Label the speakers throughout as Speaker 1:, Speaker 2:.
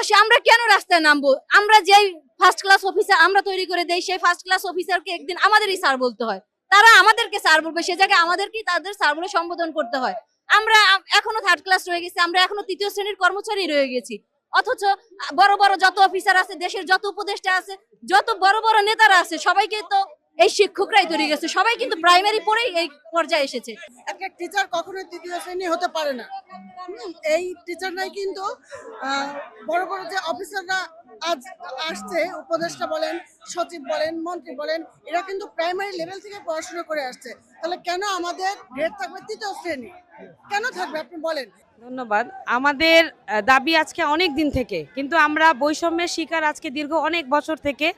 Speaker 1: কথা আমরা কেন রাস্তায় নামবো? আমরা যেই ফার্স্ট ক্লাস অফিসার আমরা তৈরি করে দেই, সেই ফার্স্ট ক্লাস অফিসারকে একদিন আমাদেরই স্যার বলতে হয়। তারা আমাদেরকে স্যার বলবে, সে জায়গায় আমাদেরকেই তাদের স্যার বলে সম্বোধন করতে হয়। আমরা এখনও থার্ড ক্লাস রয়ে গেছি, আমরা এখনও তৃতীয় শ্রেণির কর্মচারী রয়ে গেছি। অথচ বড় বড় যত অফিসার আছে, দেশের যত উপদেষ্টা আছে, যত বড় বড় নেতারা আছে, সবাইকে তো এই শিক্ষকরাই তৈরি গেছে। সবাই কিন্তু প্রাইমারি পড়েই এই পর্যায়ে এসেছে।
Speaker 2: একটা টিচার কখনোই তৃতীয় শ্রেণি হতে পারে না। এই টিচাররাই কিন্তু আহ, বড় বড় যে অফিসাররা আজ আসছে উপদেষ্টা বলেন সচিব বলেন মন্ত্রী বলেন এরা কিন্তু প্রাইমারি লেভেল থেকে পড়াশোনা করে আসছে। তাহলে কেন আমাদের গ্রেড থাকবে তৃতীয় শ্রেণি? কেন থাকবে? আপনি বলেন।
Speaker 3: ধন্যবাদ। আমাদের দাবি আজকে অনেক দিন থেকে কিন্তু আমরা বৈষম্যের শিকার আজকে দীর্ঘ অনেক বছর থেকে।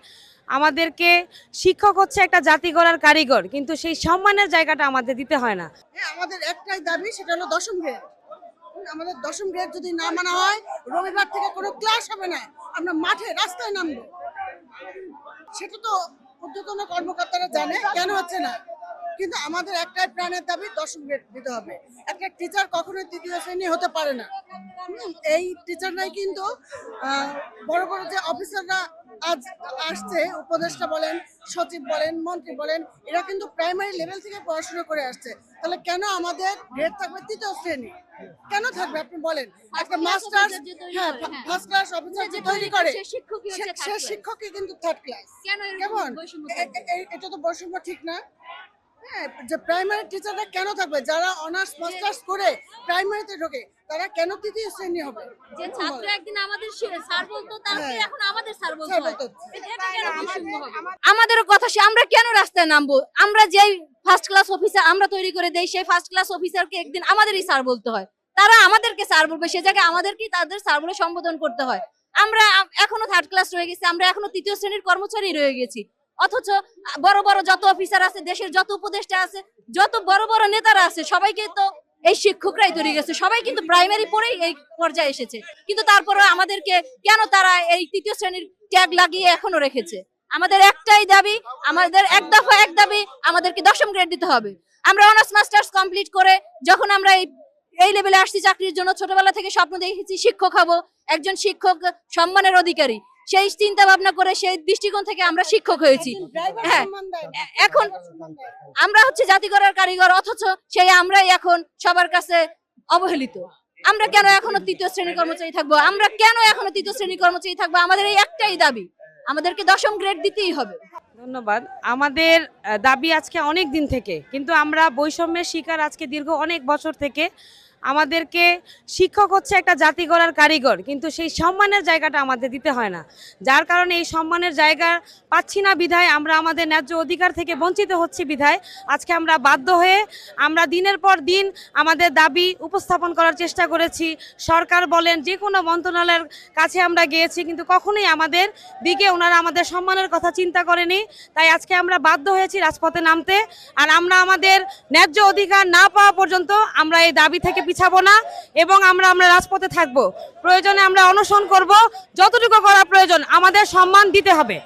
Speaker 3: আমাদেরকে শিক্ষক হচ্ছে একটা জাতি গড়ার কারিগর কিন্তু সেই সম্মানের জায়গাটা আমাদের দিতে হয় না।
Speaker 2: হ্যাঁ আমাদের একটাই দাবি সেটা হলো দশম গ্রেড। আমাদের দশম গ্রেড যদি না মানা হয় রবিবার থেকে কোনো ক্লাস হবে না আমরা মাঠে রাস্তায় নামবো। সেটা তো ঊর্ধ্বতন কর্মকর্তারা জানে কেন হচ্ছে না? কিন্তু আমাদের একটাই প্রাণের দাবি দশম গ্রেড দিতে হবে। একটা টিচার কখনোই তৃতীয় শ্রেণি হতে পারে না। এই টিচাররাই কিন্তু আহ, বড় বড় যে অফিসাররা আজ আসছে উপদেষ্টা বলেন সচিব বলেন মন্ত্রী বলেন এরা কিন্তু প্রাইমারি লেভেল থেকে পড়াশোনা করে আসছে। তাহলে কেন আমাদের গ্রেড থাকবে তৃতীয় শ্রেণি? কেন থাকবে আপনি বলেন? একটা মাস্টার হ্যাঁ ফার্স্ট ক্লাস অফিসার যে তৈরি করে
Speaker 1: সে শিক্ষকই
Speaker 2: সে-। শিক্ষকই কিন্তু থার্ড ক্লাস কেমন? এটা তো বৈষম্য ঠিক না। হ্যাঁ যে প্রাইমারি টিচাররা কেন থাকবে? যারা অনার্স মাস্টার্স করে প্রাইমারিতে ঢোকে তারা কেন তৃতীয় শ্রেণি হবে?
Speaker 1: যে ছাত্র একদিন আমাদের স্যার বলতো তাকে
Speaker 2: হ্যাঁ।
Speaker 1: এখন আমাদের স্যার বলতে। হয় কথা সে আমরা কেন রাস্তায় নামবো? আমরা যেই ফার্স্ট ক্লাস অফিসার আমরা তৈরি করে দেই সেই ফার্স্ট ক্লাস অফিসারকে একদিন আমাদেরই স্যার বলতে হয়। তারা আমাদেরকে স্যার বলবে সে জায়গায় আমাদেরকেই তাদের স্যার বলে সম্বোধন করতে হয়। আমরা এখনও থার্ড ক্লাস রয়ে গেছি আমরা এখনও তৃতীয় শ্রেণির কর্মচারী রয়ে গেছি। অথচ বড় বড় যত অফিসার আছে, দেশের যত উপদেষ্টা আছে, যত বড় বড় নেতারা আছে, সবাইকে তো এই শিক্ষকরাই তৈরি গেছে। সবাই কিন্তু প্রাইমারি পড়েই এই পর্যায়ে এসেছে। কিন্তু তারপরে আমাদেরকে কেন তারা এই তৃতীয় শ্রেণির ট্যাগ লাগিয়ে এখনও রেখেছে? আমাদের একটাই দাবি, আমাদের এক দফা এক দাবি, আমাদেরকে দশম গ্রেড দিতে হবে। আমরা অনার্স মাস্টার্স কমপ্লিট করে যখন আমরা এই এই লেভেলে আসছি চাকরির জন্য, ছোটবেলা থেকে স্বপ্ন দেখেছি শিক্ষক হব, একজন শিক্ষক সম্মানের অধিকারী। সেই চিন্তা ভাবনা করে সেই দৃষ্টিকোণ থেকে আমরা শিক্ষক হয়েছি। হ্যাঁ। এখন আমরা হচ্ছে জাতি গড়ার কারিগর অথচ সেই আমরাই এখন সবার কাছে অবহেলিত। আমরা কেন এখনও তৃতীয় শ্রেণির কর্মচারী থাকব? আমরা কেন এখনও তৃতীয় শ্রেণির কর্মচারী থাকব? আমাদের এই একটাই দাবি। আমাদেরকে দশম গ্রেড দিতেই হবে।
Speaker 3: ধন্যবাদ। আমাদের দাবি আজকে অনেক দিন থেকে কিন্তু আমরা বৈষম্যের শিকার আজকে দীর্ঘ অনেক বছর থেকে। আমাদেরকে শিক্ষক হচ্ছে একটা জাতি গড়ার কারিগর, কিন্তু সেই সম্মানের জায়গাটা আমাদের দিতে হয় না। যার কারণে এই সম্মানের জায়গা পাচ্ছি না বিধায়, আমরা আমাদের ন্যায্য অধিকার থেকে বঞ্চিত হচ্ছি বিধায়। আজকে আমরা বাধ্য হয়ে, আমরা দিনের পর দিন আমাদের দাবি উপস্থাপন করার চেষ্টা করেছি। সরকার বলেন, যে কোনো মন্ত্রণালয়ের কাছে আমরা গিয়েছি, কিন্তু কখনোই আমাদের দিকে ওনারা আমাদের সম্মানের কথা চিন্তা করেনি। তাই আজকে আমরা বাধ্য হয়েছি রাজপথে নামতে, আর আমরা আমাদের ন্যায্য অধিকার না পাওয়া পর্যন্ত আমরা এই দাবি থেকে পিছাবো না এবং আমরা আমরা রাজপথে থাকব। প্রয়োজনে আমরা অনশন করব। যতটুকু করা প্রয়োজন, আমাদের সম্মান দিতে হবে।